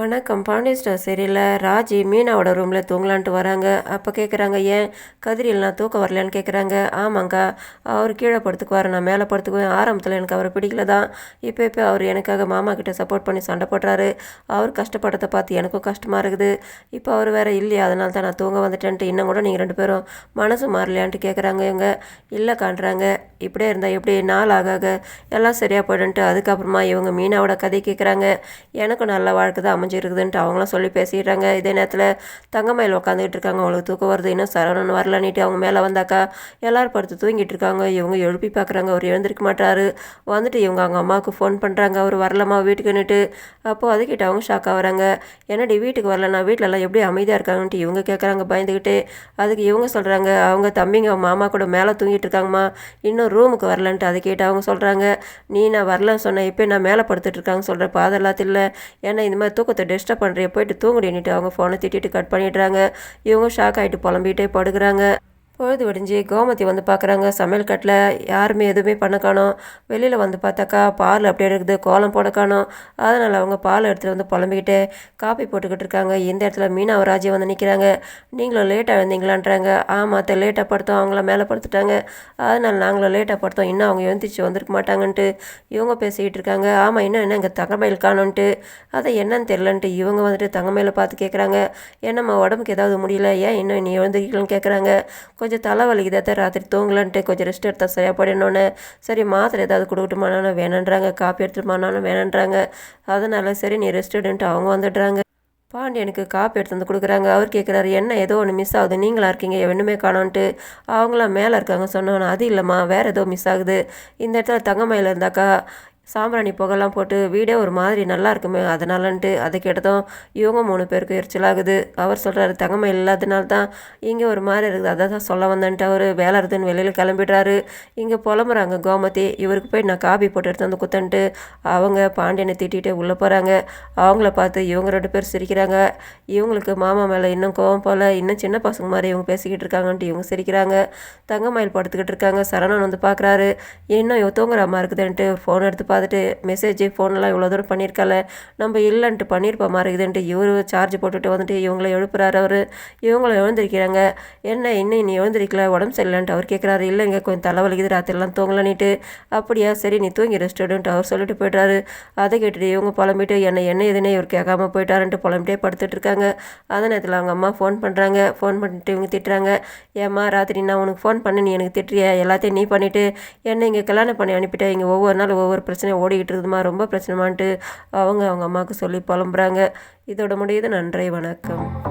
வணக்கம். பாண்டிய ஸ்டார் சீரியலில் ராஜி மீனாவோட ரூமில் தூங்கலான்ட்டு வராங்க. அப்போ கேட்குறாங்க ஏன் கதிரியெல்லாம் நான் தூக்கம் வரலன்னு கேட்குறாங்க ஆமாங்க்கா அவர் கீழே படுத்துக்குவார் நான் மேலே படுத்துக்குவேன். ஆரம்பத்தில் எனக்கு அவரை பிடிக்கல தான். இப்போ இப்போ அவர் எனக்காக மாமா கிட்டே சப்போர்ட் பண்ணி சண்டை போடுறாரு. அவர் கஷ்டப்பட்டதை பார்த்து எனக்கும் கஷ்டமாக இருக்குது. இப்போ அவர் வேறு இல்லையா அதனால தான் நான் தூங்க வந்துட்டேன்ட்டு இன்னும் கூட நீங்கள் ரெண்டு பேரும் மனசு மாறலையான்ட்டு கேட்குறாங்க இவங்க. இல்லை காண்றாங்க. இப்படியே இருந்தால் எப்படி? நாள் ஆக ஆக எல்லாம் சரியாக போயிடுன்ட்டு அதுக்கப்புறமா இவங்க மீனாவோட கதை கேட்குறாங்க எனக்கும் நல்ல வாழ்க்கை தான் அமைஞ்சிருக்குதுன்ட்டு அவங்களாம் சொல்லி பேசிடுறாங்க. இதே நேரத்தில் தங்கமயில் உட்காந்துக்கிட்டு இருக்காங்க அவங்களுக்கு தூக்கம் வருது. இன்னும் சரவணன் வரலன்னுட்டு அவங்க மேலே வந்தாக்கா எல்லோரும் படுத்து தூங்கிட்டு இருக்காங்க. இவங்க எழுப்பி பார்க்குறாங்க அவர் எழுந்திருக்க மாட்டார் வந்துட்டு இவங்க அவங்க அம்மாவுக்கு ஃபோன் பண்ணுறாங்க அவர் வரலம்மா வீட்டுக்குன்னுட்டு அப்போது அதுக்கிட்ட அவங்க ஷாக் ஆகிறாங்க என்னடி வீட்டுக்கு வரலன்னா வீட்டிலலாம் எப்படி அமைதியாக இருக்காங்கன்ட்டு இவங்க கேட்குறாங்க பயந்துக்கிட்டு அதுக்கு இவங்க சொல்கிறாங்க அவங்க தம்பிங்க மாமா கூட மேலே தூங்கிட்டு இருக்காங்கம்மா. இன்னும் ரூமுக்கு வரலன்ட்டு. அதை கேட்டு அவங்க சொல்கிறாங்க நீ நான் வரலன்னு சொன்னேன் இப்போ நான் மேலே படுத்துட்டு இருக்காங்க சொல்கிற பாதெல்லாத்து இல்லை ஏன்னா இந்த மாதிரி ஒருத்தர் டிஸ்டர்ப் பண்ணுறிய போயிட்டு தூங்குடின்னுட்டு அவங்க ஃபோனை திட்டிட்டு கட் பண்ணிடுறாங்க. இவங்க ஷாக் ஆகிட்டு புலம்பிகிட்டே படுக்கிறாங்க. பொழுது விடிஞ்சு கோமதி வந்து பார்க்குறாங்க. சமையல் கட்டில் யாருமே எதுவுமே பண்ண காணோம். வெளியில் வந்து பார்த்தாக்கா பால் அப்படியே இருக்குது. கோலம் போட காணோம். அதனால் அவங்க பால் எடுத்துகிட்டு வந்து புலம்பிக்கிட்டு காப்பி போட்டுக்கிட்டு இருக்காங்க. இந்த இடத்துல மீனா வந்து நிற்கிறாங்க. நீங்களும் லேட்டாக வந்தீங்களான்றாங்க. ஆமாம் அத்தை லேட்டாக படுத்தோம். அவங்கள மேலே படுத்துட்டாங்க. அதனால் நாங்களும் லேட்டாக படுத்தோம். இன்னும் அவங்க எழுந்திரிச்சு வந்திருக்க மாட்டாங்கன்ட்டு இவங்க பேசிக்கிட்டு இருக்காங்க. ஆமாம் இன்னும் என்ன இங்கே தங்கமயில் காணோன்ட்டு. அதை என்னன்னு தெரிலன்ட்டு இவங்க வந்துட்டு தங்கமயில பார்த்து கேட்குறாங்க என்னம்மா உடம்புக்கு ஏதாவது முடியல? ஏன் இன்னும் நீ எழுந்திருக்கலன்னு கேட்குறாங்க கொஞ்சம் தலை அதான் ராத்திரி தூங்கலான்ட்டு கொஞ்சம் ரெஸ்ட் எடுத்தால் சரியாக போயிடணுன்னு சரி மாத்திரை ஏதாவது கொடுக்கட்டுமானாலும் வேணான்றாங்க. காப்பி எடுத்துட்டுமானாலும் வேணான்றாங்க. அதனால் சரி நீ ரெஸ்ட் எடுன்ட்டு அவங்க வந்துடுறாங்க. பாண்டியனுக்கு காப்பி எடுத்து வந்து கொடுக்குறாங்க. அவர் கேட்குறாரு என்ன ஏதோ ஒன்று மிஸ் ஆகுது. நீங்களா இருக்கீங்க? ஒன்றுமே காணோன்ட்டு. அவங்களாம் மேலே இருக்காங்க சொன்னோன்னு அது இல்லைம்மா. வேறு ஏதோ மிஸ் ஆகுது. இந்த இடத்துல தங்கமயில் இருந்தாக்கா சாம்பிராணி புகைலாம் போட்டு வீடே ஒரு மாதிரி நல்லா இருக்குமே அதனாலன்ட்டு அதை கேட்டதும் இவங்க மூணு பேருக்கு எரிச்சலாகுது. அவர் சொல்கிறாரு தங்கமை இல்லாதனால தான் இங்கே ஒரு மாதிரி இருக்குது. அதை தான் சொல்ல வந்தேன்ட்டு அவர் வேலை இருக்குதுன்னு வெளியில் கிளம்பிடுறாரு. இங்கே புலம்புறாங்க கோமதி. இவருக்கு போய் நான் காபி போட்டு எடுத்து வந்து குத்தன்ட்டு அவங்க பாண்டியனை திட்டிகிட்டே உள்ளே போகிறாங்க அவங்கள பார்த்து இவங்க ரெண்டு பேர் சிரிக்கிறாங்க. இவங்களுக்கு மாமா மேலே இன்னும் கோவம் போல் இன்னும் சின்ன பசங்க மாதிரி இவங்க பேசிக்கிட்டு இருக்காங்கன்ட்டு இவங்க சிரிக்கிறாங்க. தங்கமயில் படுத்துக்கிட்டு இருக்காங்க. சரணன் வந்து பார்க்குறாரு. இன்னும் இவ அம்மா இருக்குதுன்ட்டு ஃபோன் எடுத்து பார்த்துட்டு மெசேஜ் ஃபோன்லாம் இவ்வளோ தூரம் பண்ணியிருக்கால நம்ம இல்லைன்ட்டு பண்ணியிருப்போம் இருக்குதுன்ட்டு இவர் சார்ஜ் போட்டுட்டு வந்துட்டு இவங்களை எழுப்புறாரு அவர். இவங்கள எழுந்திருக்கிறாங்க. என்ன இன்னும் நீ எழுந்திருக்கல? உடம்பு சரியில்லைன்ட்டு அவர் கேட்குறாரு இல்லைங்க கொஞ்சம் தலைவலிக்குது ராத்திரிலாம் தூங்கலன்னுட்டு. அப்படியா சரி நீ தூங்கி ரெஸ்ட் எடுன்ட்டு அவர் சொல்லிட்டு போய்ட்டாரு அதை கேட்டுட்டு இவங்க புலம்பிட்டு என்ன என்ன எதுனே இவர் கேட்காம போயிட்டாருன்ட்டு புலம்பிட்டே படுத்துட்டு இருக்காங்க அந்த நேரத்தில் அவங்க அம்மா ஃபோன் பண்ணுறாங்க ஃபோன் பண்ணிட்டு இவங்க திட்டுறாங்க. ஏம்மா ராத்திரி நான் உனக்கு ஃபோன் பண்ணி நீ எனக்கு திட்டுறிய? எல்லாத்தையும் நீ பண்ணிவிட்டு என்னை இங்கே கல்யாணம் பண்ணி அனுப்பிட்டேன் இங்கே ஒவ்வொரு நாள் ஒவ்வொரு பிரச்சனை பிரச்சனை ஓடிக்கிட்டு இருக்குதுமா ரொம்ப பிரச்சனைமான்ட்டு அவங்க அவங்க அம்மாவுக்கு சொல்லி புலம்புறாங்க. இதோட முடியுது. நன்றி வணக்கம்.